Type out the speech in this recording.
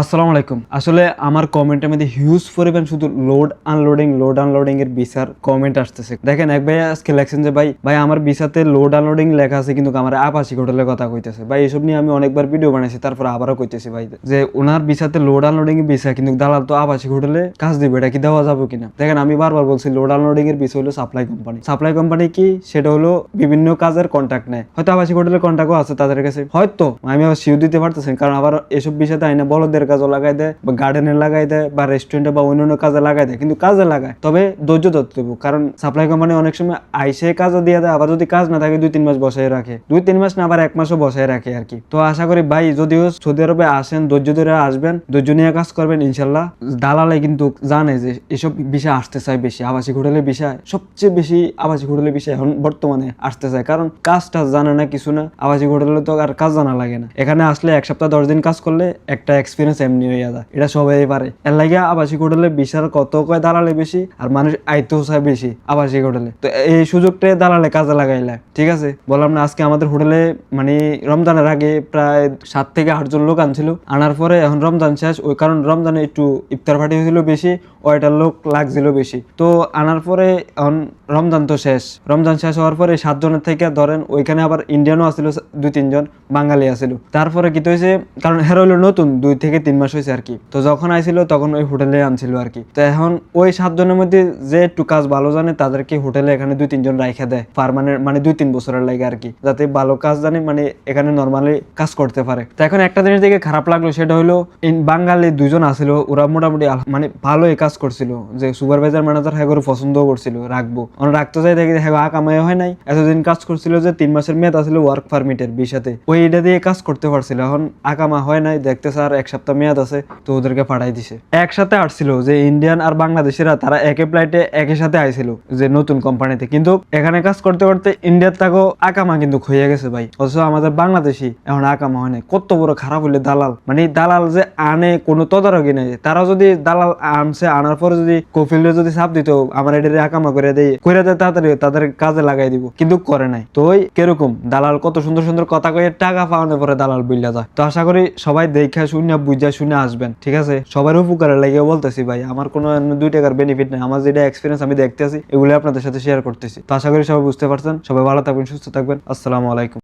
আসসালামু আলাইকুম। আসলে আমার কমেন্টের মধ্যে হিউজ পরিমাণ শুধু লোড আনলোডিং লোড আনলোডিং এর ভিসার কমেন্ট আসতেছে। দেখেন এক ভাই আজকে লেখছেন যে ভাই ভাই আমার ভিসাতে লোড আনলোডিং লেখা আছে কিন্তু আমার আবাসিক হোটেলের কথা কইতেছে। ভাই এসব নিয়ে আমি অনেকবার ভিডিও বানাইছি তারপর আবারও কইতেছি ভাই যে ওনার ভিসাতে লোড আনলোডিং এর ভিসা কিন্তু দালাল তো আবাসিক হোটেলে কাজ দিবে এটা কি দেওয়া যাবে কিনা? দেখেন আমি বারবার বলছি লোড আনলোডিং এর বিষয় হলো সাপ্লাই কোম্পানি সাপ্লাই কোম্পানি কি? সেটা হলো বিভিন্ন কাজের কন্ট্যাক্ট নেয়। হয়তো আবাসিক হোটেলের কন্ট্যাক্টও আছে তাদের কাছে। হয়তো আমি আবার শিও দিতে পারতেছি না, কারণ আবার এসব বিষয়তে আইনা বলদের কাজও লাগাই দেয়, বা গার্ডেনে লাগাই দেয়, বা রেস্টুরেন্টে বা অন্যান্য কাজে লাগাই দেয়। কিন্তু কাজে লাগায়, তবে ধৈর্য ধরতে হবে। কারণ সাপ্লাই কোম্পানি অনেক সময় আইসে কাজও দিয়ে দেয়, আবার যদি কাজ না থাকে দুই তিন মাস বসায় রাখে। দুই তিন মাস না, আবার এক মাসও বসায় রাখে আর কি। তো আশা করি ভাই, যদিও সৌদি আরবে আসেন, ধৈর্য ধরে আসবেন, ধৈর্য নিয়ে কাজ করবেন ইনশাল্লাহ দালালে কিন্তু জানে যে এসব বিষয় আসতে চায় বেশি, আবাসিক হোটেলের বিষয়, সবচেয়ে বেশি আবাসিক হোটেলের বিষয় এখন বর্তমানে আসতে চায়। কারণ কাজটা জানে না কিছু না, আবাসিক হোটেলে তো আর কাজ জানা লাগে না। এখানে আসলে এক সপ্তাহ দশ দিন কাজ করলে একটা এক্সপিরিয়েন্স এমনি হয়ে যায় এটা সবাই পারে। এর লাগে আবাসিক হোটেলে বিশাল কত কয় দালালে বেশি? আর মানুষ আইতেও চায় বেশি আবাসিক হোটেলে। তো এই সুযোগটা দালালে কাজে লাগাইলা, ঠিক আছে? বললাম না, আজকে আমাদের হোটেলে মানে রমজানের আগে প্রায় সাত থেকে আটজন লোক আনছিল। আনার পরে এখন রমজান শেষ, ওই কারণ রমজানে একটু ইফতার পার্টি হয়েছিল বেশি, ওইটার লোক লাগছিল বেশি। তো আনার পরে এখন রমজান তো শেষ। রমজান শেষ হওয়ার পরে সাতজনের থেকে ধরেন ওইখানে আবার ইন্ডিয়ানও আসছিল দুই তিনজন। বাঙালি আসছিল তারপরে কি হয়েছে কারণ হেরো হলো নতুন, দুই থেকে তিন মাস হয়েছে আর কি তো যখন আইছিল, তখন ওই হোটেলে আনছিল আর কি তো এখন ওই সাতজনের মধ্যে যে একটু কাজ ভালো জানে, তাদেরকে হোটেলে এখানে দুই, তিনজন রাইখা দেয় পারমানেন্ট মানে দুই, তিন বছরের লাগে আর কি যাতে ভালো কাজ জানে মানে এখানে নর্মালি কাজ করতে পারে। তো এখন একটা জিনিস দেখে খারাপ লাগল, সেটা হলো বাঙালি দুজন আসছিল ওরা মোটামুটি মানে ভালোই কাজ করছিল। যে সুপারভাইজার ম্যানেজার হ্যাঁ করে পছন্দও করছিল, রাখব। রাখতে যাই দেখি হ্যাঁ আ কামাই হয় নাই। এতদিন কাজ করছিল যে, তিন মাসের মেয়াদ আসলে ওয়ার্ক পারমিটের বিষাতে। ওই এটা দিয়ে কাজ করতে পারছিল। এখন আকামা হয় নাই দেখতে স্যার এক সপ্তাহ মেয়াদ আছে, তো ওদেরকে পাঠাই দিছে। একসাথে আসছিল যে ইন্ডিয়ান আর বাংলাদেশিরা, তারা একে ফ্লাইটে একই সাথে আইছিল, যে নতুন কোম্পানিতে কিন্তু এখানে কাজ করতে করতে ইন্ডিয়ার তাকেও আকামা কিন্তু হয়ে গেছে ভাই। অথচ আমাদের বাংলাদেশি এখন আকামা হয় নাই। কত বড় খারাপ হইলে দালাল। মানে দালাল যে আনে কোনো তদারকি নেই। তারা যদি দালাল আনছে, আনার পরে যদি কফিলে যদি চাপ দিত, আমার এটারে আকামা করে দেয় করে দেয় তাড়াতাড়ি তাদের কাজে লাগাই দিব। কিন্তু করে নাই। তো ওই কীরকম? দালাল কত সুন্দর সুন্দর কথা কয়ে টাকা পাওয়ানোর পরে দালাল বুঝলা যায়। তো আশা করি সবাই দেখা শুনে, বুঝা শুনে আসবেন, ঠিক আছে? সবার উপকারে লাগে বলতেছি, ভাই, আমার কোনো দুই টাকার বেনিফিট নাই। আমার যেটা এক্সপিরিয়েন্স আমি দেখতেছি এগুলো আপনাদের সাথে শেয়ার করতেছি। তো আশা করি সবাই বুঝতে পারছেন। সবাই ভালো থাকবেন, সুস্থ থাকবেন। আসসালামু আলাইকুম।